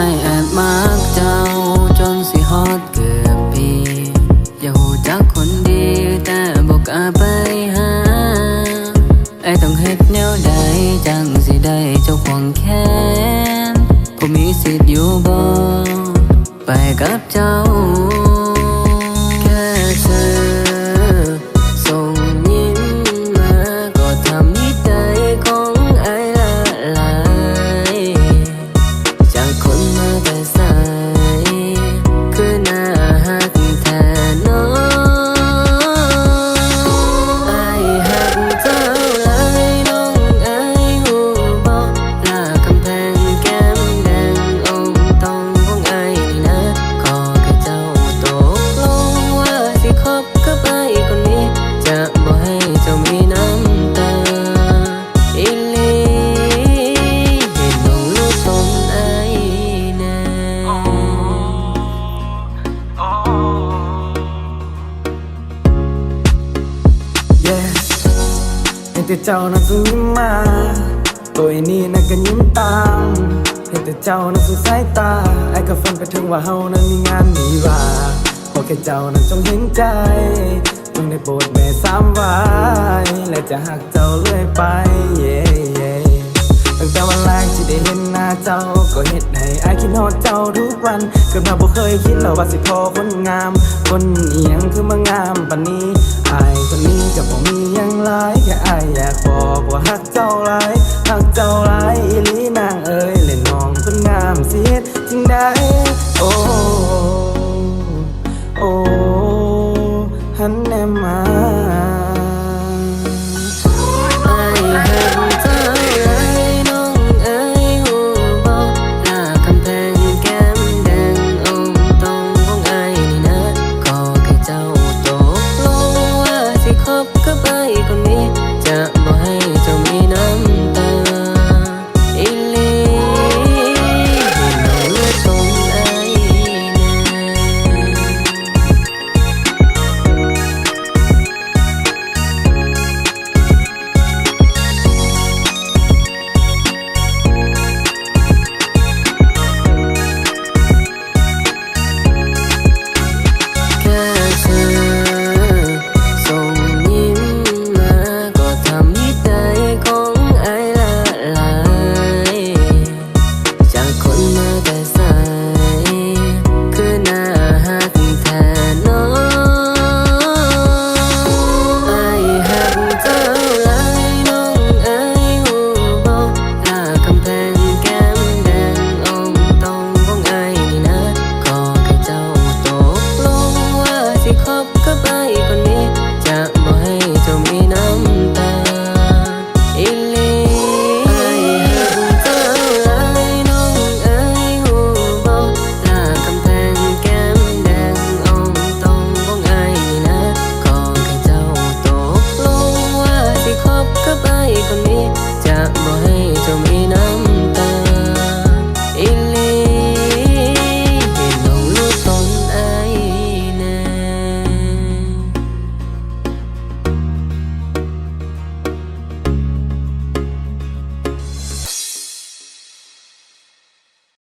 ไอแอบมักเจ้าจนสิฮอดเกือบปี อย่าหูจักคนดีแต่บอกอาไปหาไอต้องเฮ็ดแนวใดจังสิได้เจ้าของแค้นผมมีสิทธิ์อยู่บ่ไปกับเจ้า แต่เจ้านั้นส่งยิ้มมา ตัวไอ้นี่นั่นก็ยิ้มตาม เห็นแต่เจ้านั้นส่งสายตา ไอ้ก็ฝันไปถึงว่าเฮานั้นมีงานมีว่าขอแค่เจ้านั้นจงเห็นใจจงได้โปรดแม่สามวายและจะหักเจ้าเรื่อยไป yeah yeah ตั้งแต่วันแรกที่ได้เห็นาเจ้าก็เห็ดให้อคิดฮอดเจ้าทุกวัน เกิดมาบ่เคยคิดเราว่าสิพอคนงาม คนเอียงคือมางามปานนี้ไอคนนี้กับบ่มียังหลายแค่ไออยากบอกว่าฮักเจ้าหลายฮักเจ้าหลายอีหลีนางเอ้ยเล่นนองคนงามสิเฮ็ดจังได้โอ้โอ้หันแนมา